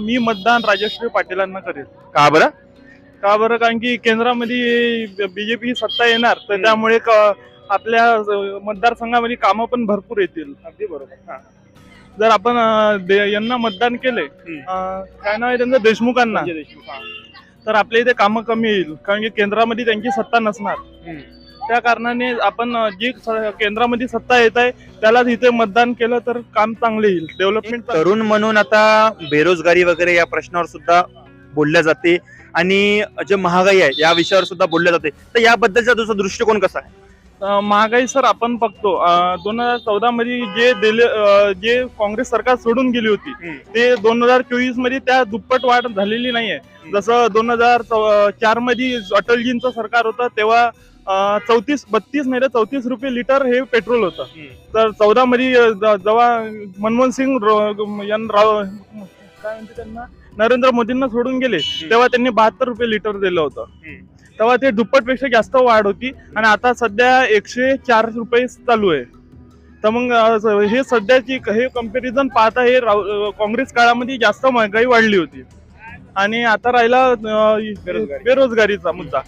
मी मतदान राजश्री पाटीलांना करेल. का बरं? का बरं? कारण की केंद्रामध्ये बीजेपी सत्ता येणार तर. त्यामुळे क- आपल्या मतदारसंघामध्ये कामं पण भरपूर येतील. अगदी बरोबर. जर आपण अं, दे- यांना मतदान केले अं, काय नाव आहे त्यांचं? देशमुखांना. तर आपल्या इथे कामं कमी येईल. कारण की केंद्रामध्ये त्यांची सत्ता नसणार. त्या कारणाने आपण जी केंद्रामध्ये सत्ता येत आहे त्यालाच इथे मतदान केलं तर काम चांगले येईल. डेव्हलपमेंट तरुण म्हणून आता बेरोजगारी वगैरे या प्रश्नावर सुद्धा बोलल्या जाते. आणि जे महागाई आहे या विषयावर सुद्धा बोलल्या जाते. तर याबद्दलचा तुझा दृष्टिकोन कसा आहे? महागाई सर आपण बघतो दोन हजार चौदा मध्ये जे दिले जे काँग्रेस सरकार सोडून गेली होती ते दोन हजार चोवीसमध्ये त्या दुप्पट वाढ झालेली नाहीये. जसं दोन हजार चारमध्ये अटलजींचं सरकार होतं तेव्हा चौतीस बत्तीस नाही चौतीस रुपये लिटर हे पेट्रोल होतं. तर चौदा मध्ये जेव्हा मनमोहन सिंग राव काय म्हणते त्यांना? नरेंद्र मोदींना सोडून गेले. तेव्हा त्यांनी बहात्तर रुपये लिटर दिलं होतं. तेव्हा ते दुप्पटपेक्षा जास्त वाढ होती आणि आता सध्या एकशे चार रुपये चालू आहे. तर मग हे सध्याची हे कंपॅरिझन पाहता हे काँग्रेस काळामध्ये जास्त महागाई वाढली होती. आणि आता राहिला. बेरोजगारीचा मुद्दा.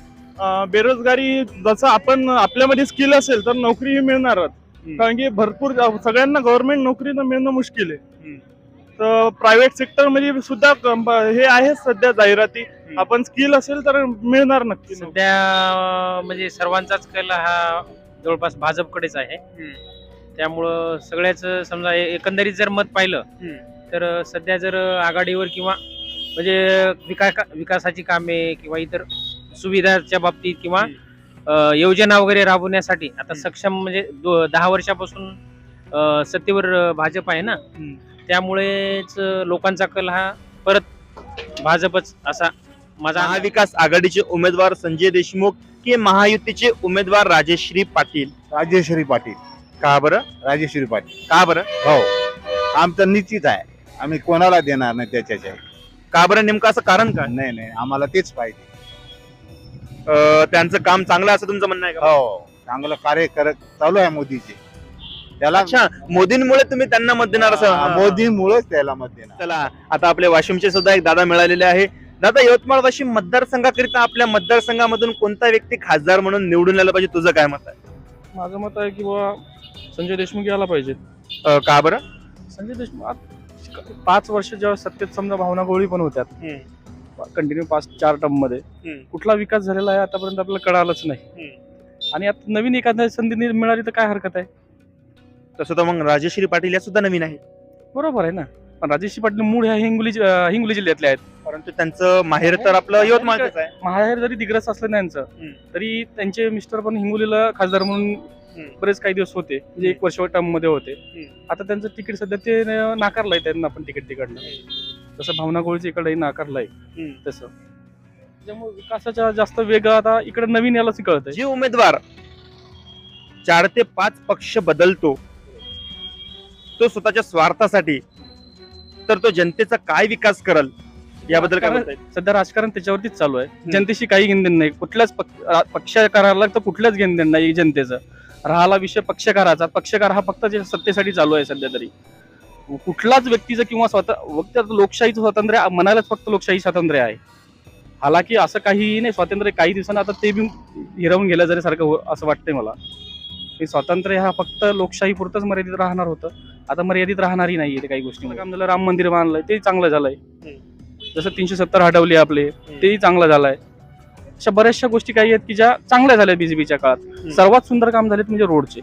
बेरोजगारी जसं आपण आपल्यामध्ये स्किल असेल तर नोकरी ही मिळणारच कारण की भरपूर सगळ्यांना गव्हर्नमेंट नोकरी तर मिळणं मुश्किल आहे. तर प्रायव्हेट सेक्टरमध्ये सुद्धा हे आहे सध्या जाहिराती. आपण स्किल असेल तर मिळणार नक्की. सध्या म्हणजे सर्वांचाच कल हा जवळपास भाजपकडेच आहे. त्यामुळं सगळ्याच समजा एकंदरीत जर मत पाहिलं. तर सध्या जर आघाडीवर किंवा म्हणजे विकास विकासाची कामे किंवा इतर सुविधाच्या बाबतीत किंवा अं, योजना वगैरे राबवण्यासाठी आता. सक्षम म्हणजे दो- दहा वर्षापासून अं, सत्तेवर अं, भाजप आहे ना? हम्म. त्यामुळेच अं, लोकांचा कल हा परत भाजपच असा माझा अंदाज. महाविकास आघाडीचे उमेदवार संजय देशमुख की महायुतीचे उमेदवार राजेश्री पाटील? राजेश्वरी पाटील. का बरं? राजेश्वरी पाटील. का बरं? हो. आमचं निश्चित आहे. आम्ही कोणाला देणार नाही त्याच्याच्या का बरं? नेमकं असं कारण काय? नाही नाही. आम्हाला तेच पाहिजे. अं, त्यांचं काम चांगलं असं तुमचं म्हणणं आहे का? हो चांगलं कार्य करत चालू आहे मोदीचे त्याला अच्छा मोदींमुळे तुम्ही त्यांना मत देणार असं? हा, मोदीमुळेच त्याला मत देणार. चला आता आपले वाशिमचे सुद्धा एक दादा मिळालेले आहे. दादा यवतमाळ वाशिम मतदारसंघाकरिता आपल्या मतदारसंघामधून कोणता व्यक्ती खासदार म्हणून निवडून यायला पाहिजे? तुझं काय मत आहे? माझं मत आहे की बाबा संजय देशमुख यायला पाहिजे अं, का बरं? संजय देशमुख पाच वर्ष जेव्हा सत्तेत समजा भावना गोळी पण होत्या कंटिन्यू पाच चार टर्ममध्ये. हम्म. कुठला विकास झालेला आहे आतापर्यंत आपल्याला कळालंच नाही. आणि आता नवीन एखाद्या संधी मिळाली तर काय हरकत आहे? तसं तर मग राजेश्री पाटील या सुद्धा नवीन आहे. बरोबर आहे ना. पण राजेश पाटील मूळ ह्या हिंगोली हिंगोली जिल्ह्यातले आहेत. परंतु त्यांचं माहेर तर आपलं यवतमाळच आहे. माहेर जरी दिग्रस असलं नाही यांचं हम्म. तरी त्यांचे मिस्टर पण हिंगोलीला खासदार म्हणून. बरेच काही दिवस होते. म्हणजे एक वर्ष टर्ममध्ये होते. आता त्यांचं तिकीट सध्या ते नाकारलंय त्यांना पण तिकीट तिकडनं. जसं भावना गोळीचं इकडे नाकारलंय. तसं. त्यामुळे विकासाचा जास्त वेग आता इकडे नवीन यालाच कळत जे उमेदवार चार ते पाच पक्ष बदलतो तो स्वतःच्या स्वार्थासाठी तर तो जनतेचा काय विकास करल याबद्दल काय सध्या राजकारण त्याच्यावरतीच चालू आहे. जनतेशी काही घेणदेण नाही. कुठल्याच पक्षकाराला तर कुठल्याच घेणदेण नाही जनतेचं. राहिला विषय पक्षकाराचा. पक्षकार हा फक्त जे सत्तेसाठी चालू आहे सध्या तरी. कुठलाच व्यक्तीचं किंवा स्वतः फक्त लोकशाहीचं स्वातंत्र्य म्हणायलाच फक्त लोकशाही स्वातंत्र्य आहे. हालाकी असं काही नाही स्वातंत्र्य काही दिवसांनी आता ते बी हिरवून गेलं जरी सारखं हो- असं वाटतंय मला. हे स्वातंत्र्य हा फक्त लोकशाही पुरतच मर्यादित राहणार होतं. आता मर्यादित राहणारही नाहीये ते काही गोष्टी काम झालं राम मंदिर बांधलंय ते चांगलं झालंय. जसं तीनशे सत्तर हटवले आपले तेही चांगलं झालंय. अशा बऱ्याचशा गोष्टी काही आहेत की ज्या चांगल्या झाल्या बीजेपीच्या काळात. सर्वात सुंदर काम झालेत म्हणजे रोडचे.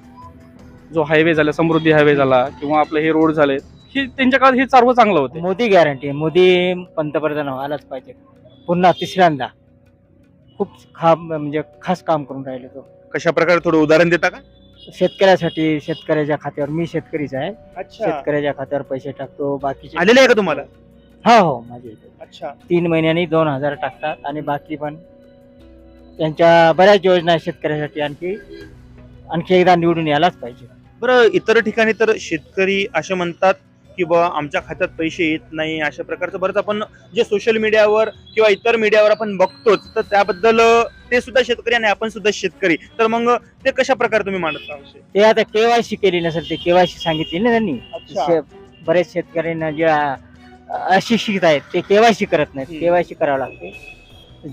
जो हायवे झाला समृद्धी हायवे झाला किंवा आपले हे रोड झाले हे त्यांच्या काळात हे सर्व चांगलं होते. मोदी गॅरंटी मोदी पंतप्रधान व्हायलाच पाहिजे. पुन्हा तिसऱ्यांदा. खूप खा म्हणजे खास काम करून राहिले तो. कशा प्रकारे थोडं उदाहरण देता का? शेतकऱ्यासाठी शेतकऱ्याच्या खात्यावर मी शेतकरीच आहे. अच्छा. शेतकऱ्याच्या खात्यावर पैसे टाकतो बाकीचे आलेले आहे का तुम्हाला? हो हो माझे अच्छा. तीन महिन्यांनी दोन हजार टाकतात आणि बाकी पण त्यांच्या बऱ्याच योजना आहेत शेतकऱ्यासाठी आणखी. आणखी एकदा निवडून यायलाच पाहिजे. बरं इतर ठिकाणी तर शेतकरी असे म्हणतात की बा आमच्या खात्यात पैसे येत नाही अशा प्रकारचं बरंच आपण जे सोशल मीडियावर किंवा इतर मीडियावर आपण बघतोच तर त्याबद्दल ते सुद्धा शेतकरी आणि आपण सुद्धा शेतकरी. तर मग ते कशा प्रकारे तुम्ही मांडता? ते आता केवायसी केली नसेल ते केवायसी सांगितली ना त्यांनी. शे- बरेच शेतकऱ्यांना जे अशिक्षित आहेत ते केवायसी करत नाहीत. हम्म. केवायसी करावं लागते.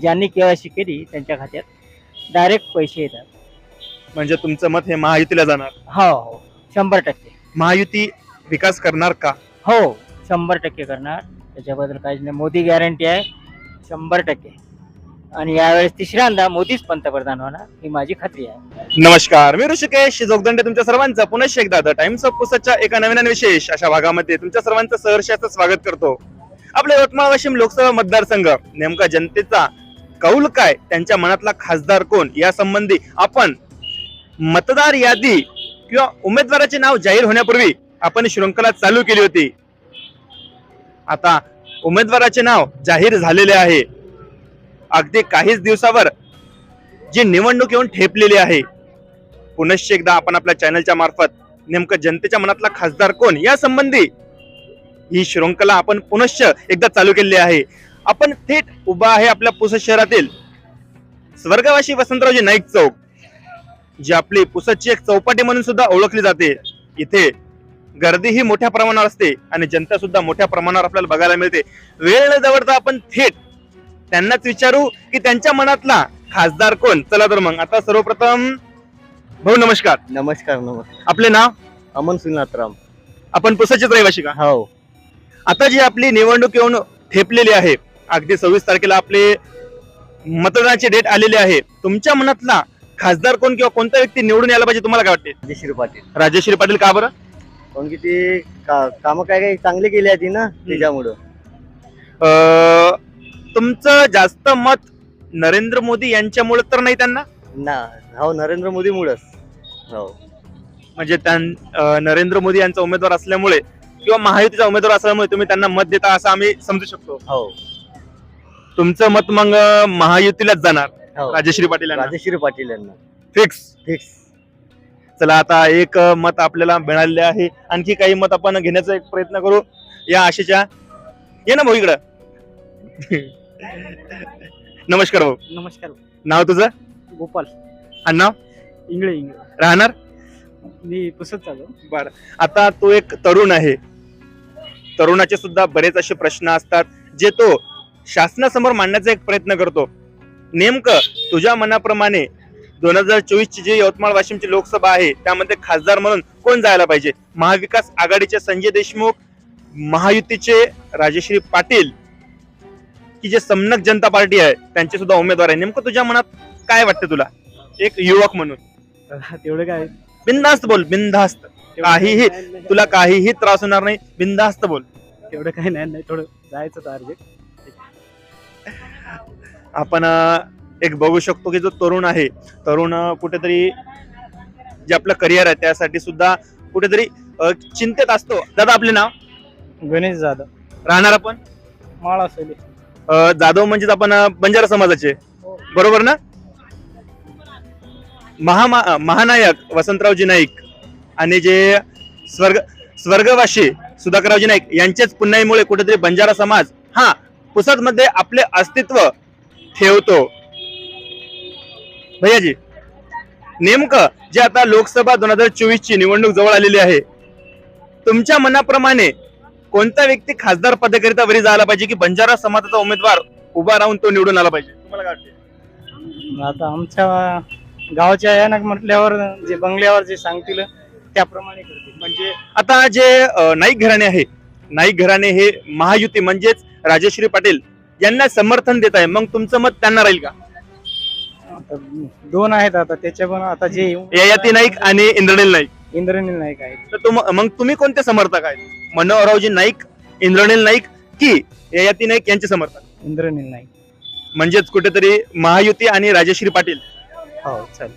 ज्यांनी केवायसी केली त्यांच्या खात्यात डायरेक्ट पैसे येतात. म्हणजे तुमचं मत हे महायुतीला जाणार? हो हो. शंभर टक्के. महायुती विकास करणार का? हो शंभर टक्के करणार. त्याच्याबद्दल काहीच नाही. मोदी गॅरंटी आहे शंभर टक्के. आणि यावेळेस तिसऱ्यांदा मोदीच पंतप्रधान होणार ही माझी खात्री आहे. नमस्कार मी ऋषिकेश. जोगदंडे तुमच्या सर्वांचं पुन्हा एकदा द टाइम्स ऑफ पुसतच्या एका नवीन आणि विशेष अशा भागामध्ये तुमच्या सर्वांचं सहर्षाचं स्वागत करतो. आपल्या यवतमाळ वाशिम लोकसभा मतदारसंघ नेमका जनतेचा कौल काय? त्यांच्या मनातला खासदार कोण? या संबंधी आपण मतदार यादी किंवा उमेदवाराचे नाव जाहीर होण्यापूर्वी आपण श्रृंखला चालू केली होती. आता उमेदवाराचे नाव जाहीर झालेले आहे. अगदी काहीच दिवसावर जी निवडणूक येऊन ठेपलेली आहे. पुनश्च एकदा आपण आपल्या चॅनलच्या मार्फत नेमकं जनतेच्या मनातला खासदार कोण या संबंधी ही श्रृंखला आपण पुनश्च एकदा चालू केलेली आहे. आपण थेट उभा आहे आपल्या पुसद शहरातील स्वर्गवासी वसंतरावजी नाईक चौक जी आपली पुसदची एक चौपाटी म्हणून सुद्धा ओळखली जाते. इथे गर्दी ही मोठ्या प्रमाणावर असते आणि जनता सुद्धा मोठ्या प्रमाणावर आपल्याला बघायला मिळते. वेळ न जवळता आपण थेट त्यांनाच विचारू की त्यांच्या मनातला खासदार कोण? चला तर मग आता सर्वप्रथम भाऊ नमस्कार. नमस्कार नमस्कार. आपले नाव? अमन सुनाथराम. आपण पुसाचेच रहिवाशी का? हो. आता जी आपली निवडणूक येऊन ठेपलेली आहे अगदी सव्वीस तारखेला आपले मतदानाची डेट आलेली आहे तुमच्या मनातला खासदार कोण किंवा कोणता व्यक्ती निवडून यायला पाहिजे तुम्हाला काय वाटते? राजेश्री पाटील. राजेश्री पाटील का बरं? कारण की ते काम काय काही चांगले केली आहे ना त्याच्यामुळं अं, तुमचं जास्त मत नरेंद्र मोदी यांच्यामुळे तर नाही त्यांना? ना हो नरेंद्र मोदी मुळेच. हो. म्हणजे त्यां अं, नरेंद्र मोदी यांचा उमेदवार असल्यामुळे किंवा महायुतीचा उमेदवार असल्यामुळे तुम्ही त्यांना मत देता असं आम्ही समजू शकतो. हो. तुमचं मत मग अं, महायुतीलाच जाणार हो. राजेश्री पाटील यांना. राजेश्री पाटील यांना. फिक्स. फिक्स. चला आता एक मत आपल्याला मिळालेले आहे. आणखी काही मत आपण घेण्याचा एक प्रयत्न करू. या आशेच्या. ये ना भाऊ इकडं. नमस्कार भाऊ. नमस्कार नाव तुझं? गोपाल. आणि नाव? इंगळे इंगळे. राहणार? मी पुसत चालू बर. आता तो एक तरुण आहे. तरुणाचे सुद्धा बरेच असे प्रश्न असतात जे तो शासनासमोर मांडण्याचा एक प्रयत्न करतो. नेमकं तुझ्या मनाप्रमाणे दोन हजार चोवीस ची जी यवतमाळ वाशिमची लोकसभा आहे त्यामध्ये खासदार म्हणून कोण जायला पाहिजे? महाविकास आघाडीचे संजय देशमुख महायुतीचे राजेश्री पाटील की जे समनक जनता पार्टी आहे त्यांचे सुद्धा उमेदवार आहे. नेमकं तुझ्या मनात काय वाटतं तुला? एक युवक म्हणून. तेवढं काय? बिनधास्त बोल बिनधास्त. काहीही तुला काहीही त्रास होणार नाही बिनधास्त बोल. तेवढं काही नाही नाही थोडं जायचं टार्गेट आपण एक बघू शकतो की जो तरुण आहे तरुण कुठेतरी जे आपलं करिअर आहे त्यासाठी सुद्धा कुठेतरी चिंतेत असतो. दादा आपले नाव? गणेश जाधव. राहणार आपण? माळ जाधव म्हणजेच आपण बंजारा समाजाचे. बरोबर ना? महामा महानायक वसंतरावजी नाईक आणि जे स्वर्ग स्वर्गवासी सुधाकररावजी नाईक यांच्याच पुण्याईमुळे कुठेतरी बंजारा समाज हा पुसदमध्ये आपले अस्तित्व ठेवतो. भैयाजी नेमकं जे आता लोकसभा दोन हजार चोवीस ची निवडणूक जवळ आलेली आहे तुमच्या मनाप्रमाणे कोणता व्यक्ती खासदार पदाकरिता वरी जायला पाहिजे की बंजारा समाजाचा उमेदवार उभा राहून तो निवडून आला पाहिजे? तुम्हाला काय वाटते आता आमच्या गावाच्या या ना म्हटल्यावर जे बंगल्यावर जे सांगतील त्याप्रमाणे करतील. म्हणजे आता जे अ, नाईक घराणे आहे नाईक घराणे हे महायुती म्हणजेच राजेश्री पाटील यांना समर्थन देत आहे. मग तुमचं मत त्यांना राहील का? दोन आहेत आता त्याच्या पण आता जे ययाती नाईक आणि इंद्रनील नाईक. इंद्रनील नाईक आहेत. तर तुम मग तुम्ही कोणते समर्थक आहेत? मनोहररावजी नाईक इंद्रनील नाईक की ययाती नाईक यांचे समर्थक? इंद्रनील नाईक. म्हणजेच कुठेतरी महायुती आणि राजेश्री पाटील. हो चालेल.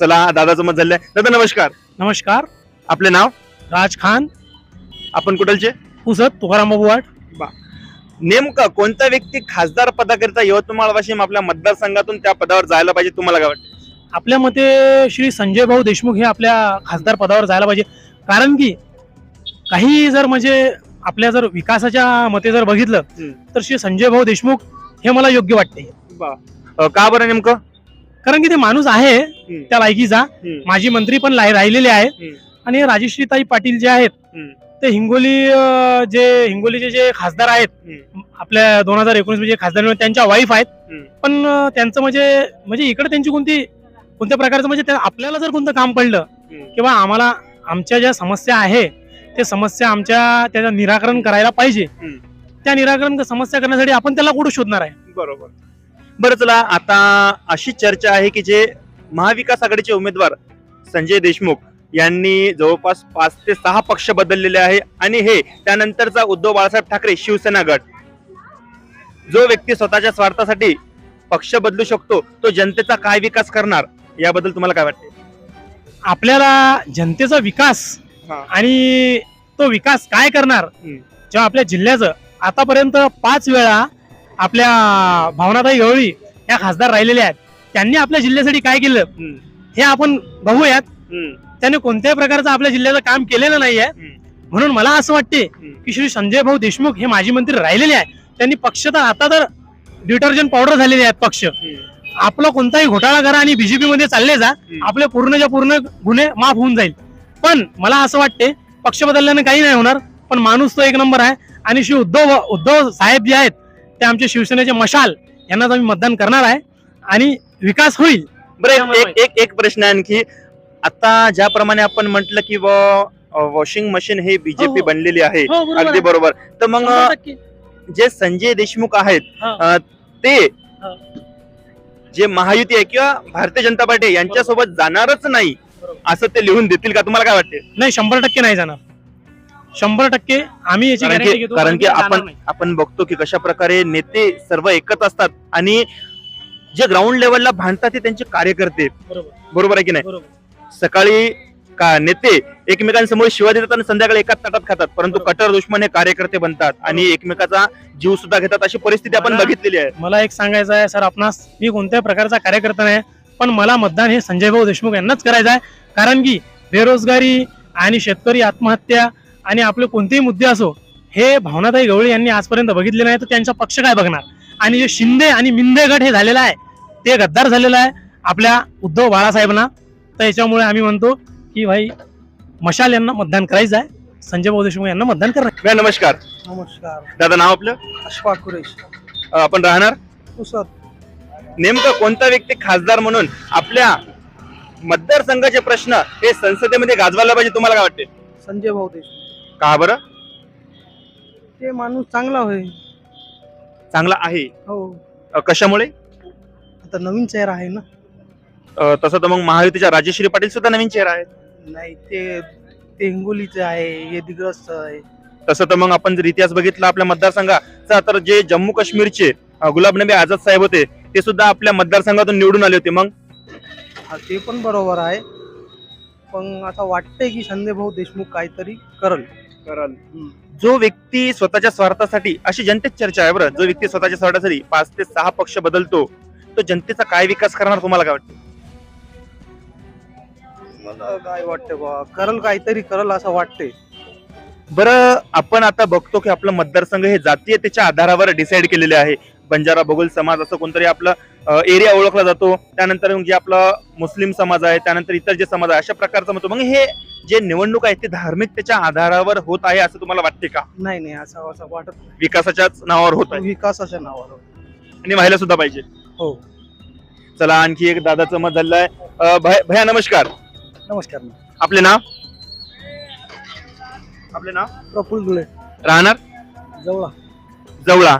चला दादाचं मत झालंय. दादा नमस्कार. नमस्कार. आपले नाव? राज खान. आपण कुठलचे? पुसत तुकाराम बाबू वाट नेमकं कोणता व्यक्ती खासदार पदाकरिता यवतमाळ वाशिम आपल्या मतदारसंघातून त्या पदावर जायला पाहिजे तुम्हाला काय वाटतं आपल्या मते श्री संजय भाऊ देशमुख हे आपल्या खासदार पदावर जायला पाहिजे कारण की काही जर म्हणजे आपल्या जर विकासाच्या मते जर बघितलं. तर श्री संजय भाऊ देशमुख हे मला योग्य वाटते अ, का बरं नेमकं कारण की ते माणूस आहे त्या लायकीचा हम्म. माजी मंत्री पण राहिलेले आहेत हम्म. आणि राजेश्रीताई पाटील जे आहेत हम्म. ते हिंगोली अं, जे हिंगोलीचे जे खासदार आहेत आपल्या दोन हजार एकोणीसमध्ये जे खासदार त्यांच्या वाईफ आहेत हम्म. पण अं, त्यांचं म्हणजे म्हणजे इकडे त्यांची कोणती कोणत्या प्रकारचं म्हणजे त्या- आपल्याला जर कोणतं काम पडलं. किंवा आम्हाला आमच्या ज्या समस्या आहे ते समस्या आमच्या त्याचं निराकरण करायला पाहिजे हम्म. त्या निराकरण समस्या करण्यासाठी आपण त्याला कुठं शोधणार आहे बरोबर बरं चला आता अशी चर्चा आहे की जे महाविकास आघाडीचे उमेदवार संजय देशमुख यांनी जवळपास पाच ते सहा पक्ष बदललेले आहे आणि हे त्यानंतरचा उद्धव बाळासाहेब ठाकरे शिवसेना गट जो व्यक्ती स्वतःच्या स्वार्थासाठी पक्ष बदलू शकतो तो जनतेचा काय विकास करणार याबद्दल तुम्हाला काय वाटते आपल्याला जनतेचा विकास. आणि तो विकास काय करणार. जेव्हा आपल्या जिल्ह्याचं आतापर्यंत पाच वेळा आपल्या भावनाताई गवळी या खासदार राहिलेल्या आहेत त्यांनी आपल्या जिल्ह्यासाठी काय केलं. हे आपण बघूयात. त्याने कोणत्याही प्रकारचं आपल्या जिल्ह्याचं काम केलेलं नाहीये. म्हणून मला असं वाटते. की श्री संजय भाऊ देशमुख हे माजी मंत्री राहिलेले आहे त्यांनी पक्ष तर आता तर डिटर्जंट पावडर झालेले आहेत पक्ष. आपला कोणताही घोटाळा करा आणि बीजेपी मध्ये चालले जा. आपले पूर्णच्या पूर्ण गुन्हे माफ होऊन जाईल. पण मला असं वाटते पक्ष बदलल्याने काही नाही होणार पण माणूस तो एक नंबर आहे. आणि श्री उद्धव उद्धव साहेब जे आहेत ते आमचे शिवसेनेचे मशाल यांनाच आम्ही मतदान करणार आहे. आणि विकास होईल. बरं एक एक एक प्रश्न आहे आणखी. आता ज्याप्रमाणे आपण म्हटलं की वॉशिंग मशीन हे बीजेपी हो, हो. बनलेली आहे हो, बरोबर अगदी आहे. बरोबर तर मग शंभर टक्के. जे संजय देशमुख आहेत हा. अं, ते हा. जे महायुती आहे किंवा भारतीय जनता पार्टी यांच्यासोबत जाणारच नाही बरोबर. असं ते लिहून देतील का तुम्हाला काय वाटते नाही शंभर टक्के नाही जाणार शंभर टक्के आम्ही याची कारण guarantee की घेतो कारण की जाणार आपण नाही. आपण बघतो की कशा प्रकारे नेते सर्व एकच असतात आणि जे ग्राउंड लेवलला भांडतात ते त्यांचे कार्यकर्ते बरोबर बरोबर आहे की नाही बरोबर सकाळी का नेते एकमेकांसमोर शिवाय देतात आणि संध्याकाळी एकाच ताटात खातात. परंतु. कट्टर दुश्मन हे कार्यकर्ते बनतात आणि एकमेकाचा जीव सुद्धा घेतात अशी परिस्थिती आपण मला- बघितलेली आहे. मला एक सांगायचं आहे सर आपणास मी कोणत्याही प्रकारचा कार्यकर्ता नाही पण मला मतदान हे संजय भाऊ देशमुख यांनाच करायचं आहे. कारण की बेरोजगारी आणि शेतकरी आत्महत्या आणि आपले कोणतेही मुद्दे असो हे भावनाताई गवळी यांनी आजपर्यंत बघितले नाही तर त्यांचा पक्ष काय बघणार? आणि जे शिंदे आणि मिंदे गट हे झालेलं आहे ते गद्दार झालेलं आहे आपल्या उद्धव बाळासाहेबांना. तर याच्यामुळे आम्ही म्हणतो की भाई मशाल यांना मतदान करायचं आहे. संजय भाऊ देशमुख यांना मतदान करणार मॅम, नमस्कार. नमस्कार. दादा नाव आपलं? अशफाक कुरेश. अं, आपण राहणार? उसत नेमकं कोणता व्यक्ती खासदार म्हणून आपल्या मतदारसंघाचे प्रश्न हे संसदेमध्ये गाजवायला पाहिजे तुम्हाला काय वाटते? संजय भाऊ देशमुख. का बरं? ते माणूस चांगला होय. चांगला आहे. हो. अं, कशामुळे? आता नवीन चेहरा आहे ना. अं, तसं तर मग महायुतीच्या राजेश्री पाटील सुद्धा नवीन चेहरा आहेत. नाही ते ते हिंगोलीचे आहे हे दिग्रस्त आहे. तसं तर मग आपण जर इतिहास बघितला आपल्या मतदारसंघाचा तर जे जम्मू काश्मीरचे अं, गुलाब नबी आझाद साहेब होते ते सुद्धा आपल्या मतदारसंघातून निवडून आले होते. मग? हा ते पण बरोबर आहे. पण असं वाटतंय की संजय भाऊ देशमुख काहीतरी करल. जो व्यक्ती स्वतःच्या स्वार्थासाठी अशी जनतेत चर्चा आहे बरं. जो व्यक्ती स्वतःच्या स्वार्थासाठी पाच ते सहा पक्ष बदलतो तो जनतेचा काय विकास करणार तुम्हाला काय वाटतं? मला काय वाटतं बा? करल काहीतरी करल असं वाटतंय. बरं आपण आता बघतो की आपलं मतदारसंघ हे जातीयतेच्या आधारावर डिसाईड केलेले आहे. बंजारा बगुल समाज असं कोणतरी आपला एरिया ओळखला जातो. त्यानंतर मग जे आपला मुस्लिम समाज आहे त्यानंतर इतर जे समाज आहे अशा प्रकारचं म्हणतो मग हे जे निवडणूक आहे ते धार्मिकतेच्या आधारावर होत आहे असं तुम्हाला वाटते का? नाही नाही असं असं वाटत नाही. विकासाच्याच नावावर होत आहे. विकासाच्या नावावर आणि व्हायला सुद्धा पाहिजे. हो. चला आणखी एक दादाचं मत झालं आहे भया नमस्कार. नमस्कार आपले नाव? आपले नाव? प्रफुल्ल धुळे. राहणार? जवळा. जवळा.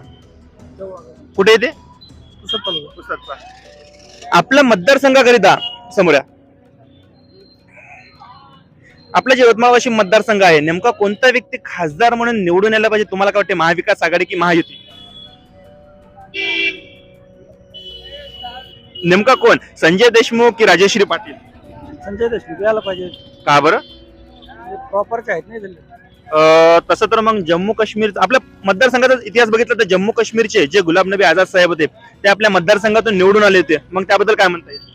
कुठे येते पुसत तालुका. आपल्या मतदारसंघाकरिता समोर या. आपला जे यवतमाळ वाशिम मतदारसंघ आहे. नेमका कोणता व्यक्ती खासदार म्हणून निवडून यायला पाहिजे तुम्हाला काय वाटते? महाविकास आघाडी की महायुती? नेमका कोण? संजय देशमुख की राजेश्री पाटील? संजय देशमुख यायला पाहिजे. का बरं? प्रॉपरचे आहेत नाही दिल्ली अं, तसं तर मग जम्मू काश्मीर आपल्या मतदारसंघाचा इतिहास बघितला तर जम्मू काश्मीरचे जे गुलाब नबी आझाद साहेब होते ते आपल्या मतदारसंघातून निवडून आले होते. मग त्याबद्दल काय म्हणता येईल?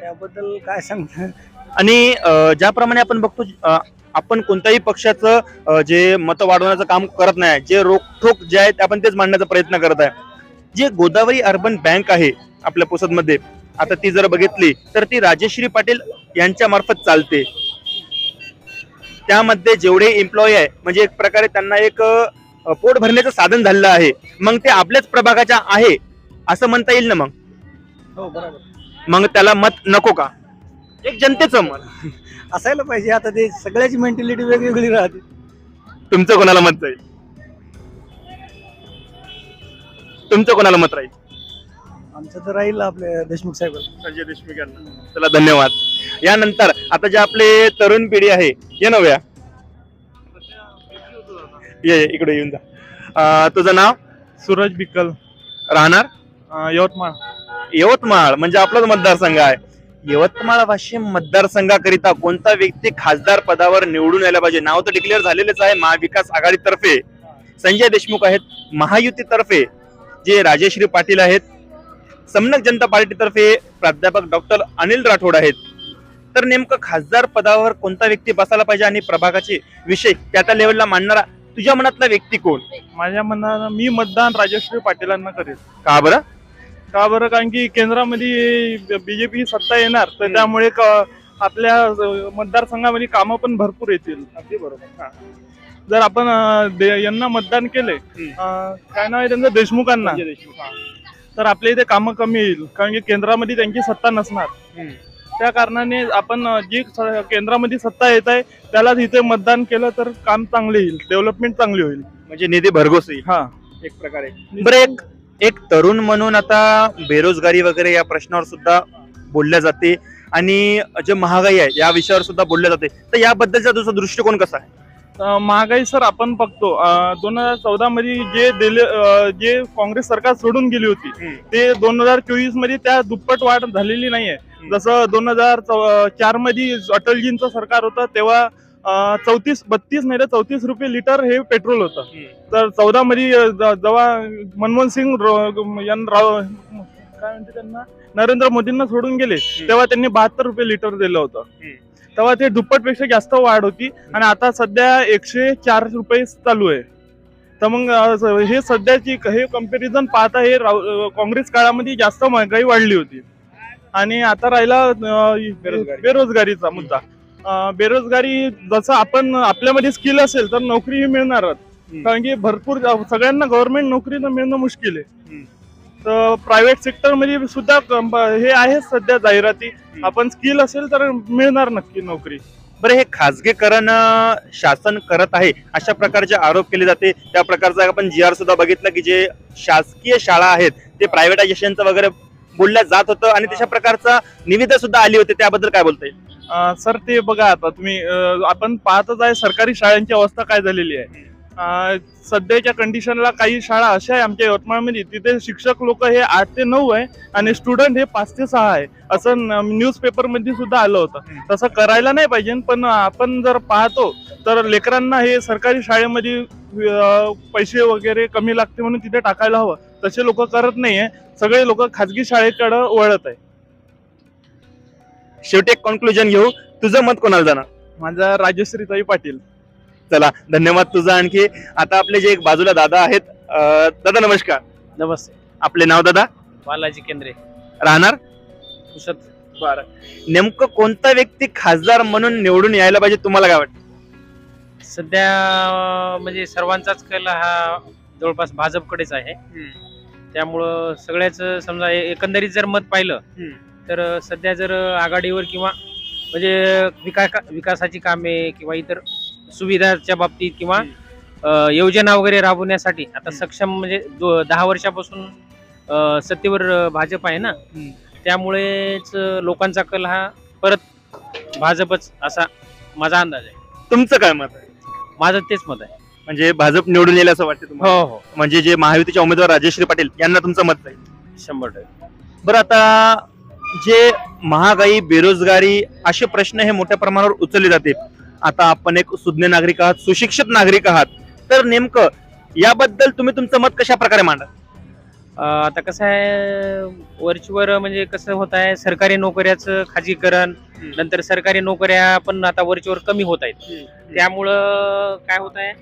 त्याबद्दल काय सांगता आणि अं, ज्याप्रमाणे आपण बघतो अं, आपण कोणत्याही पक्षाचं अं, जे मतं वाढवण्याचं काम करत नाही जे रोखोक जे आहे ते आपण तेच मांडण्याचा प्रयत्न करत आहे. जे गोदावरी अर्बन बँक आहे आपल्या पुसदमध्ये आता ती जर बघितली तर ती राजेश्री पाटील यांच्या मार्फत चालते. त्यामध्ये जेवढे एम्प्लॉई आहे म्हणजे एक प्रकारे त्यांना एक पोट भरण्याचं साधन झालेलं आहे. मग ते आपल्याच प्रभागाच्या आहे असं म्हणता येईल ना मग? हो बरोबर. मग त्याला मत नको का? एक जनतेचं मत. असायला पाहिजे आता ते सगळ्याची मेंटॅलिटी वेगवेगळी राहते. तुमचं कोणाला मत जाईल? तुमचं कोणाला मत राहील? आमचं तर राहील आपल्या देशमुख साहेब. संजय देशमुख यांना. चला धन्यवाद. यानंतर आता जे आपले तरुण पिढी आहे ये नव्या ये ये, इकडे येऊन जा. अं, तुझं नाव? सूरज बिकल. राहणार? यवतमाळ. यवतमाळ म्हणजे आपलाच मतदारसंघ आहे. यवतमाळ वाशिम मतदारसंघाकरिता कोणता व्यक्ती खासदार पदावर निवडून यायला पाहिजे? नाव तर डिक्लेअर झालेलेच आहे महाविकास आघाडीतर्फे. संजय देशमुख आहेत महायुतीतर्फे. जे राजेश्री पाटील आहेत समनक जनता पार्टीतर्फे प्राध्यापक डॉक्टर अनिल राठोड आहेत. तर नेमकं खासदार पदावर कोणता व्यक्ती बसायला पाहिजे आणि प्रभागाचे विषय त्या त्या लेवलला मांडणारा तुझ्या मनातला व्यक्ती कोण? माझ्या मनानं मी मतदान राजश्री पाटीलांना करेल. का बरं? का बरं? कारण की केंद्रामध्ये बीजेपी सत्ता येणार तर. त्यामुळे आपल्या मतदारसंघामध्ये कामं पण भरपूर येतील. अगदी बरोबर. जर आपण यांना मतदान केले काय नाव आहे त्यांचं? देशमुखांना देशमुख. तर आपल्या इथे कामं कमी येईल कारण की केंद्रामध्ये त्यांची सत्ता नसणार. त्या कारणाने आपण जी स- केंद्रामध्ये सत्ता येत आहे त्यालाच इथे मतदान केलं तर काम चांगले येईल. डेव्हलपमेंट चांगली होईल. म्हणजे निधी भरघोस येईल हा. एक प्रकारे. बरं एक एक तरुण म्हणून आता बेरोजगारी वगैरे या प्रश्नावर सुद्धा बोलल्या जाते. आणि जे महागाई आहे या विषयावर सुद्धा बोलल्या जाते. तर याबद्दलचा तुझा दृष्टिकोन कसा आहे? महागाई सर आपण बघतो दोन हजार चौदा मध्ये जे दिले जे काँग्रेस सरकार सोडून गेली होती. ते दोन हजार चोवीसमध्ये त्या दुप्पट वाढ झालेली नाहीये जसं दोन हजार चारमध्ये अटलजींचं सरकार होतं तेव्हा चौतीस बत्तीस नाही तर चौतीस रुपये लिटर हे पेट्रोल होतं. तर चौदा मध्ये जेव्हा मनमोहन सिंग राव काय म्हणते त्यांना नरेंद्र मोदींना सोडून गेले तेव्हा त्यांनी बहात्तर रुपये लिटर दिलं होतं. तेव्हा ते दुप्पटपेक्षा जास्त वाढ होती. आणि आता सध्या एकशे चार रुपये चालू आहे. तर मग हे सध्याची हे कंपॅरिझन पाहता हे काँग्रेस काळामध्ये जास्त महागाई वाढली होती. आणि आता राहिला. बेरोजगारीचा मुद्दा. बेरोजगारी जसं आपण आपल्यामध्ये स्किल असेल तर नोकरी ही मिळणारच. कारण की भरपूर सगळ्यांना गव्हर्नमेंट नोकरी मिळणं मुश्किल आहे. प्रायव्हेट सेक्टरमध्ये सुद्धा हे आहे सध्या जाहिराती. आपण स्किल असेल तर मिळणार नक्की नोकरी. बरं हे खाजगीकरण शासन करत आहे अशा प्रकारचे आरोप केले जाते. त्या प्रकारचा आपण जी आर सुद्धा बघितलं की जे शासकीय शाळा आहेत ते प्रायव्हेटायझेशनचं वगैरे बोलल्या जात होतं आणि तशा प्रकारचा निविदा सुद्धा आली होती. त्याबद्दल काय बोलता येईल सर ते बघा आता तुम्ही आपण पाहतच आहे सरकारी शाळांची अवस्था काय झालेली आहे. सध्याच्या कंडिशनला काही शाळा अशा आहे आमच्या यवतमाळमध्ये तिथे शिक्षक लोक हे आठ ते नऊ आहे आणि स्टुडंट हे पाच ते सहा आहे. असं न्यूज पेपरमध्ये सुद्धा आलं होतं. तसं करायला नाही पाहिजे पण आपण जर पाहतो तर लेकरांना हे सरकारी शाळेमध्ये पैसे वगैरे कमी लागते म्हणून तिथे टाकायला हवं. तसे लोक करत नाहीये. सगळे लोक खाजगी शाळेकडे वळत आहे. शेवटी एक कॉन्क्लुजन घेऊ. तुझं मत कोणाला जाणार? माझा राजश्रीताई पाटील. चला धन्यवाद तुझा. आणखी आता आपले जे एक बाजूला दादा आहेत अं, दादा नमस्कार. नमस्ते. आपले नाव दादा? बालाजी केंद्रे. राहणार? बरं. नेमकं कोणता व्यक्ती खासदार म्हणून निवडून यायला पाहिजे तुम्हाला काय वाटतं? सध्या अं, म्हणजे सर्वांचाच कल हा जवळपास भाजपकडेच आहे. त्यामुळं सगळ्याच समजा ए- एकंदरीत जर मत पाहिलं हम्म. तर अं, सध्या जर आघाडीवर किंवा म्हणजे विकास विकासाची कामे किंवा इतर सुविधाच्या बाबतीत किंवा अं, योजना वगैरे राबवण्यासाठी आता सक्षम म्हणजे दो- दहा वर्षापासून अं, सत्तेवर अं, भाजप आहे ना? त्यामुळेच अं, लोकांचा कल हा परत भाजपच असा माझा अंदाज आहे. तुमचं काय मत आहे? माझं तेच मत आहे. म्हणजे भाजप निवडून येईल असं वाटतं तुम्हाला? हो हो. म्हणजे जे महायुतीचे उमेदवार राजेश्री पाटील यांना तुमचं मत जाईल शंभर टक्के. बरं आता जे महागाई बेरोजगारी असे प्रश्न हे मोठ्या प्रमाणावर उचलले जाते. आता आपण एक सुज्ञ नागरिक आहात सुशिक्षित नागरिक आहात. तर नेमकं याबद्दल तुम्ही तुमचं मत कशा प्रकारे मांडा? आता कसं आहे वरचीवर म्हणजे कसं होत आहे सरकारी नोकऱ्याचं खाजगीकरण नंतर सरकारी नोकऱ्या पण आता वरचीवर कमी होत आहेत. त्यामुळं काय होत आहे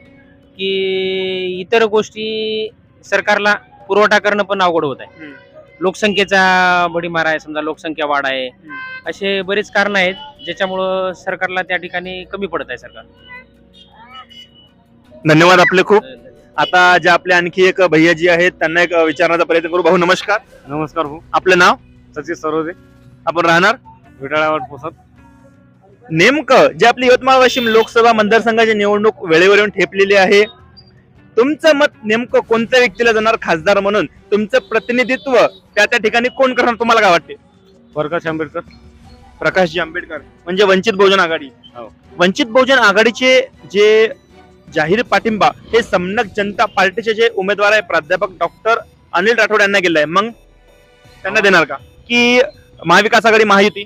की इतर गोष्टी सरकारला पुरवठा करणं पण अवघड होत आहे. लोकसंख्येचा भडीमार आहे समजा लोकसंख्या वाढ आहे. असे बरेच कारण आहेत ज्याच्यामुळं सरकारला त्या ठिकाणी कमी पडत आहे सरकार. धन्यवाद आपले खूप. आता जे आपले आणखी एक भैयाजी आहेत त्यांना एक विचारण्याचा प्रयत्न करू. भाऊ नमस्कार. नमस्कार भाऊ. आपलं नाव? सचिन सरोदे. आपण राहणार? विटाळावाड पोसत. नेमकं जे आपली यवतमाळ वाशिम लोकसभा मतदारसंघाची निवडणूक वेळेवर येऊन ठेपलेली आहे तुमचं मत नेमकं कोणत्या व्यक्तीला जाणार खासदार म्हणून? तुमचं प्रतिनिधित्व त्या त्या ठिकाणी कोण करणार तुम्हाला काय वाटते? प्रकाश आंबेडकर. प्रकाशजी आंबेडकर. म्हणजे वंचित बहुजन आघाडी. हो. वंचित बहुजन आघाडीचे जे जाहीर पाठिंबा हे समनक जनता पार्टीचे जे उमेदवार आहे प्राध्यापक डॉक्टर अनिल राठोड यांना गेलाय मग त्यांना देणार का? की महाविकास आघाडी महायुती?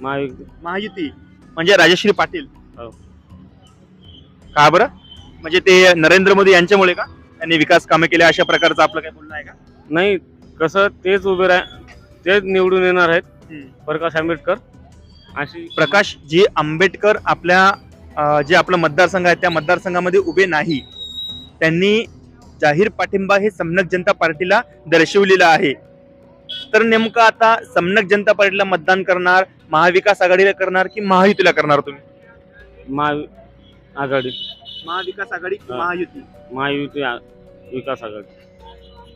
महायुती. म्हणजे राजश्री पाटील. हो. का बरं? म्हणजे ते नरेंद्र मोदी यांच्यामुळे का? त्यांनी विकास कामे केले अशा प्रकारचं आपलं काय बोलणं आहे का? नाही कसं तेच उभे राह तेच निवडून येणार आहेत. प्रकाश आंबेडकर. अशी प्रकाश जी आंबेडकर आपल्या अं, जे आपलं मतदारसंघ आहे त्या मतदारसंघामध्ये उभे नाही. त्यांनी जाहीर पाठिंबा हे समनक जनता पार्टीला दर्शवलेला आहे. तर नेमकं आता समनक जनता पार्टीला मतदान करणार महाविकास आघाडीला करणार की महायुतीला करणार तुम्ही? महावि आघाडी. महाविकास आघाडी की हा. महायुती? महायुती आ- विकास आघाडी.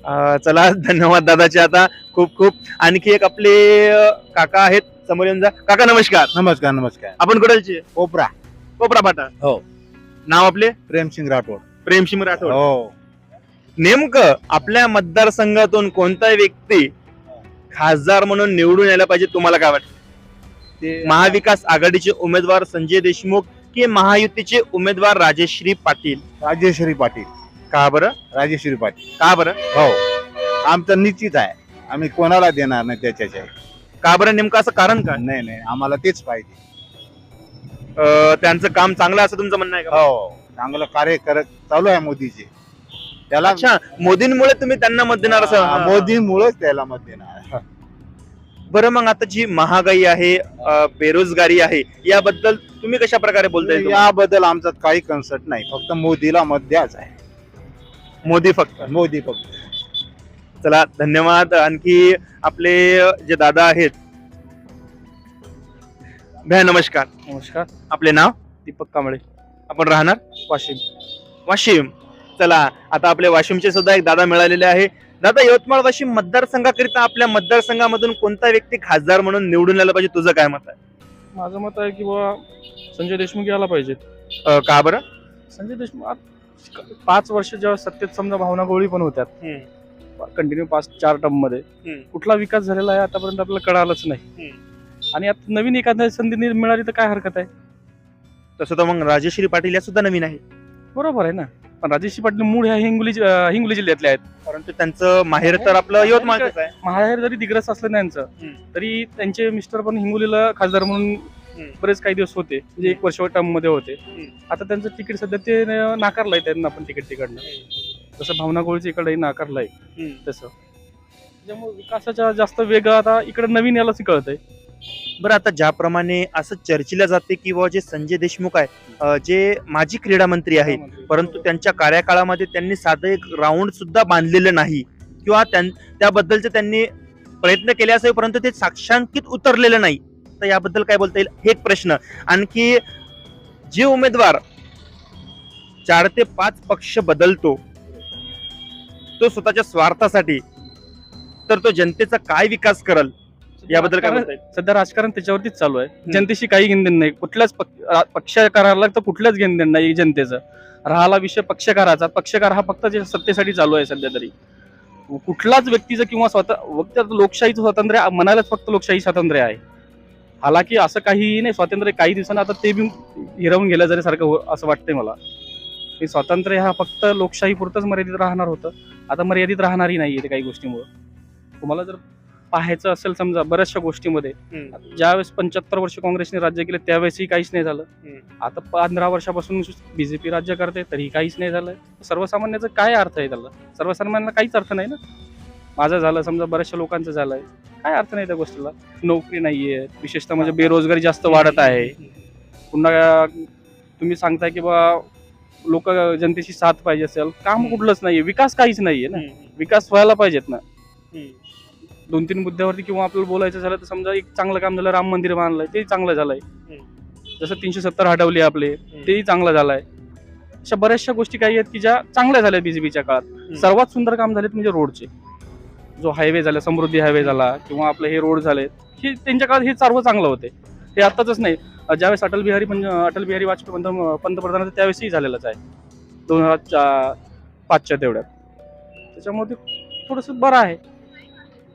अं, चला धन्यवाद दादाचे आता खूप खूप आणखी एक आपले अं, काका आहेत समोर येऊन जा. काका नमस्कार. नमस्कार नमस्कार. आपण कुठलचे? कोपरा कोपरा फाटा हो. नाव आपले? प्रेमसिंग राठोड. प्रेमसिंग राठोड. हो. नेमकं आपल्या मतदारसंघातून कोणता व्यक्ती खासदार म्हणून निवडून यायला पाहिजे तुम्हाला काय वाटतं? ते महाविकास आघाडीचे उमेदवार संजय देशमुख की महायुतीचे उमेदवार राजेश्री पाटील. राजेश्वरी पाटील. का बरं? राजेश्वरी पाटील. का बरं? हो. आमचं निश्चित आहे. आम्ही कोणाला देणार नाही त्याच्याच्या का बरं? नेमकं असं कारण काय? नाही नाही. आम्हाला तेच पाहिजे. अं, त्यांचं काम चांगलं असं तुमचं म्हणणं आहे का? हो. चांगलं कार्य करत चालू आहे मोदीचे त्याला अच्छा. मोदींमुळे तुम्ही त्यांना मत देणार असं? मोदीमुळेच त्याला मत देणार. बरं मग आता जी महागाई आहे अं, बेरोजगारी आहे याबद्दल तुम्ही कशा प्रकारे बोलताय याबद्दल आमचं काही कन्सर्ट नाही. फक्त मोदीला मत द्याच आहे. मोदी फक्त. मोदी फक्त. चला धन्यवाद. आणखी आपले जे दादा आहेत. भैया नमस्कार. नमस्कार. आपले नाव? दीपक कांबळे. आपण राहणार? वाशिम. वाशिम. चला आता आपले वाशिमचे सुद्धा एक दादा मिळालेले आहे. दादा यवतमाळ वाशिम मतदारसंघाकरिता आपल्या मतदारसंघामधून कोणता व्यक्ती खासदार म्हणून निवडून यायला पाहिजे? तुझं काय मत आहे? माझं मत आहे की बाबा संजय देशमुख यायला पाहिजेत. अं, का बरं? संजय देशमुख पाच वर्ष जेव्हा सत्तेत समजा भावना गोळी पण होत्या कंटिन्यू पाच चार टर्ममध्ये. कुठला विकास झालेला आहे आतापर्यंत आपल्याला कळालंच नाही. आणि आता नवीन एखाद्या संधी नि- मिळाली तर काय हरकत आहे? तसं तर मग राजेश्री पाटील या सुद्धा नवीन आहे. बरोबर आहे ना. पण राजेश पाटील मूळ ह्या हिंगोली जि- अं, हिंगोली जिल्ह्यातले आहेत. परंतु त्यांचं माहेर तर आपलं यवतमाळच आहे. माहेर जरी दिग्रस असलं त्यांचं हम्म. तरी त्यांचे मिस्टर पण हिंगोलीला खासदार म्हणून. बरेच काही दिवस होते. म्हणजे एक वर्ष टर्ममध्ये होते. हम्म. आता त्यांचं तिकीट सध्या ते न- नाकारलंय त्यांना पण तिकीट तिकडनं. तसं भावना गोळीचं इकडे नाकारलंय. हम्म. तसं. त्याच्यामुळे विकासाच्या जास्त वेग आता इकडे नवीन यालाच कळत आहे बरं आता ज्याप्रमाणे असं चर्चिलं जाते की बुवा जे संजय देशमुख आहे जे माजी क्रीडा मंत्री आहेत परंतु त्यांच्या कार्यकाळामध्ये त्यांनी साधं एक राऊंड सुद्धा बांधलेलं नाही किंवा त्यां- त्याबद्दलचे त्यांनी प्रयत्न केले असावे परंतु ते साक्षांकित उतरलेलं नाही. तर याबद्दल काय बोलता येईल? हे एक प्रश्न. आणखी जे उमेदवार चार ते पाच पक्ष बदलतो तो स्वतःच्या स्वार्थासाठी तर तो जनतेचा काय विकास करल? याबद्दल काय सध्या राजकारण त्याच्यावरतीच चालू आहे. जनतेशी काही घेणदेण नाही. कुठल्याच पक्षकाराला तर कुठल्याच घेणदेण नाही जनतेचं. राहिला विषय पक्षकाराचा पक्षकार हा फक्त सत्तेसाठी चालू आहे सध्या तरी. कुठलाच व्यक्तीचं किंवा स्वतः फक्त लोकशाहीचं स्वातंत्र्य म्हणायलाच फक्त लोकशाही स्वातंत्र्य आहे. हालाकी असं काहीही नाही. स्वातंत्र्य काही दिवसांनी आता ते बी हिरावून गेलं जरी सारखं हो- असं वाटतंय मला. स्वातंत्र्य हा फक्त लोकशाही पुरतच मर्यादित राहणार होतं. आता मर्यादित राहणारही नाही ते काही गोष्टीमुळं. तुम्हाला जर पाहायचं असेल समजा बऱ्याचशा गोष्टीमध्ये. ज्यावेळेस पंच्याहत्तर वर्ष काँग्रेसने राज्य केले त्यावेळेसही काहीच नाही झालं. आता पंधरा वर्षापासून बीजेपी राज्य करते तरी काहीच नाही झालं. सर्वसामान्याचा काय अर्थ आहे त्याला? सर्वसामान्यांना काहीच अर्थ नाही ना? माझं झालं समजा बऱ्याचशा लोकांचं झालंय. काय अर्थ नाही त्या गोष्टीला? नोकरी नाहीये विशेषतः म्हणजे बेरोजगारी जास्त वाढत आहे. पुन्हा तुम्ही सांगताय की बा लोक जनतेची साथ पाहिजे असेल. काम कुठलंच नाहीये विकास काहीच नाहीये ना? विकास व्हायला पाहिजेत ना? दोन तीन मुद्द्यावरती किंवा आपल्याला बोलायचं झालं तर समजा एक चांगलं काम झालं राम मंदिर बांधलंय ते चांगलं झालंय. जसं तीनशे सत्तर हटवली आपले तेही चांगलं झालंय. अशा बऱ्याचशा गोष्टी काही आहेत की ज्या चांगल्या झाल्या बीजेपीच्या काळात. सर्वात सुंदर काम झालेत म्हणजे रोडचे. जो हायवे झाला समृद्धी हायवे झाला किंवा आपले हे रोड झाले हे त्यांच्या काळात हे सर्व चांगलं होते. हे आताच नाही. ज्यावेळेस अटल बिहारी अटल बिहारी वाजपेयी पंत- पंतप्रधान होते त्यावेळेसही झालेलंच आहे. दोन हजार पाचच्या तेवढ्यात. त्याच्यामुळे ते थोडंसं बरं आहे.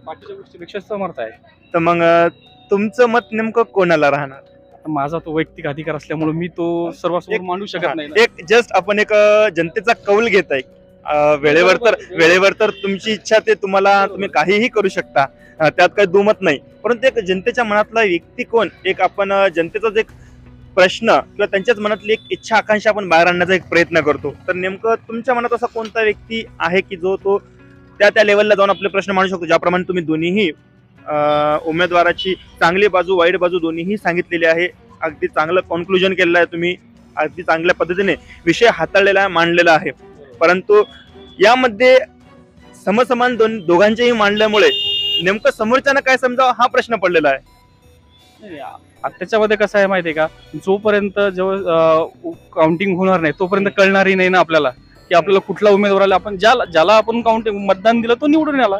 बाकीच्या गोष्टीपेक्षा समर्थ आहे तर मग अं, तुमचं मत नेमकं कोणाला राहणार? आता माझा तो वैयक्तिक अधिकार असल्यामुळे मी तो सर्वांसमोर एक- मांडू शकत नाही ना. एक जस्ट आपण एक अं, जनतेचा कौल घेत आहे. अं, वेळेवर तर. वेळेवर तर तुमची इच्छा ते तुम्हाला तुम्ही काहीही करू शकता. अं, त्यात काही दुमत नाही. परंतु एक जनतेच्या मनातला व्यक्ती कोण? एक आपण अं, जनतेचाच एक प्रश्न किंवा त्यांच्याच मनातली एक इच्छा आकांक्षा आपण बाहेर आणण्याचा एक प्रयत्न करतो. तर नेमकं तुमच्या मनात असा कोणता व्यक्ती आहे की जो तो त्या त्या लेवलला जाऊन आपले प्रश्न मांडू शकतो. ज्याप्रमाणे तुम्ही दोन्हीही उमेदवाराची चांगली बाजू वाईट बाजू दोन्हीही सांगितलेली आहे. अगदी चांगलं कॉन्क्लुजन केलेलं आहे तुम्ही. अगदी चांगल्या पद्धतीने विषय हाताळलेला आहे मांडलेला आहे. परंतु यामध्ये समसमान दोन दोघांचेही मांडल्यामुळे नेमकं समोरच्यानं काय समजावं हा प्रश्न पडलेला आहे. त्याच्यामध्ये कसं आहे माहितीये का? जोपर्यंत जेव्हा काउंटिंग होणार नाही तोपर्यंत कळणारही नाही ना आपल्याला. की आपल्याला कुठला उमेदवार आला आपण ज्याला ज्याला आपण काउंटिंग मतदान दिलं तो निवडून आला.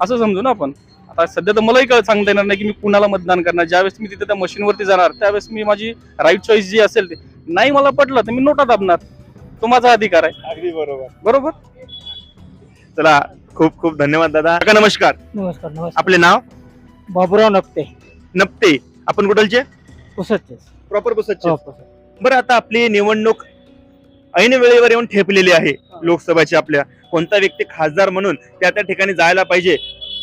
असं समजू ना आपण. आता सध्या तर मलाही कळ सांगता येणार नाही की मी कुणाला मतदान करणार. ज्यावेळेस मी तिथे त्या मशीनवरती जाणार त्यावेळेस मी माझी राईट चॉईस जी असेल ते नाही मला पटलं तर मी नोटा दाबणार. तो माझा अधिकार आहे. अगदी बरोबर. बरोबर? चला खूप खूप धन्यवाद दादा. काका नमस्कार. नमस्कार नमस्कार. आपले नाव? बाबुराव नकते नप्ते आपण कुठलचे? पुसतचे प्रॉपर बसचे बरं आता आपली निवडणूक ऐन वेळेवर येऊन ठेपलेली आहे लोकसभेची आपल्या. कोणता व्यक्ती खासदार म्हणून त्या त्या ठिकाणी जायला पाहिजे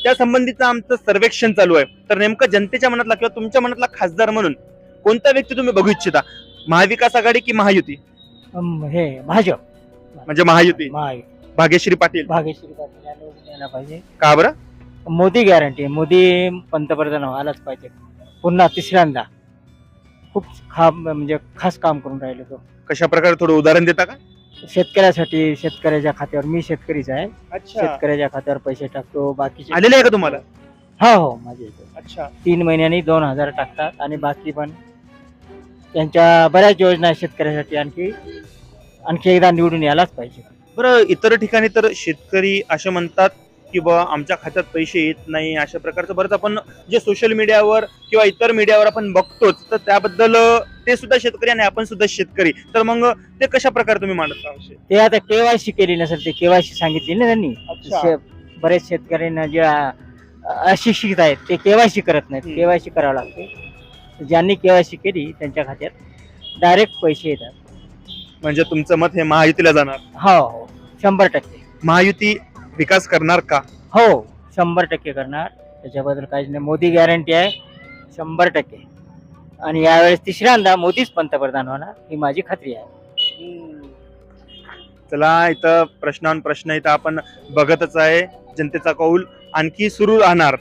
त्या संबंधीचं आमचं सर्वेक्षण चालू आहे. तर नेमकं जनतेच्या मनातला किंवा तुमच्या मनातला खासदार म्हणून कोणता व्यक्ती तुम्ही बघू इच्छिता? महाविकास आघाडी की महायुती? हे भाजप. म्हणजे महायुती. भाग्यश्री पाटील. भाग्यश्री पाटील पाहिजे. का बरं? मोदी गॅरंटी मोदी पंतप्रधान व्हायलाच पाहिजे. पुन्हा तिसऱ्यांदा. खूप खा म्हणजे खास काम करून राहिले तो. कशा प्रकारे थोडं उदाहरण देता का? शेतकऱ्यासाठी शेतकऱ्याच्या खात्यावर. मी शेतकरीच आहे. अच्छा. शेतकऱ्याच्या खात्यावर पैसे टाकतो. बाकीचे आलेले आहे का तुम्हाला? हो हो माझे इथे. अच्छा. तीन महिन्यांनी दोन हजार टाकतात आणि बाकी पण त्यांच्या बऱ्याच योजना आहेत शेतकऱ्यासाठी. आणखी आणखी एकदा निवडून यायलाच पाहिजे. बरं इतर ठिकाणी तर शेतकरी असे म्हणतात की बा आमच्या खात्यात पैसे येत नाही अशा प्रकारचं. बरंच आपण जे सोशल मीडियावर किंवा इतर मीडियावर आपण बघतोच तर त्याबद्दल ते सुद्धा शेतकरी आणि आपण सुद्धा शेतकरी. तर मग ते कशा प्रकारे तुम्ही मांडत आहात? ते आता केवायसी केली नसेल ते केवायसी सांगितली ना त्यांनी. शे- बरेच शेतकऱ्यांना जे अ, अशिक्षित आहेत ते केवायसी करत नाहीत. हम्म. केवायसी करावं लागते. ज्यांनी केवायसी केली त्यांच्या खात्यात डायरेक्ट पैसे येतात. म्हणजे तुमचं मत हे महायुतीला जाणार? हो हो. शंभर टक्के. महायुती विकास करणार का? हो शंभर टक्के करणार. त्याच्याबद्दल काहीच नाही. मोदी गॅरंटी आहे शंभर टक्के. आणि यावेळेस तिसऱ्यांदा मोदीच पंतप्रधान होणार ही माझी खात्री आहे. चला इथं प्रश्नान प्रश्न इथं आपण बघतच आहे. जनतेचा कौल आणखी सुरू राहणार.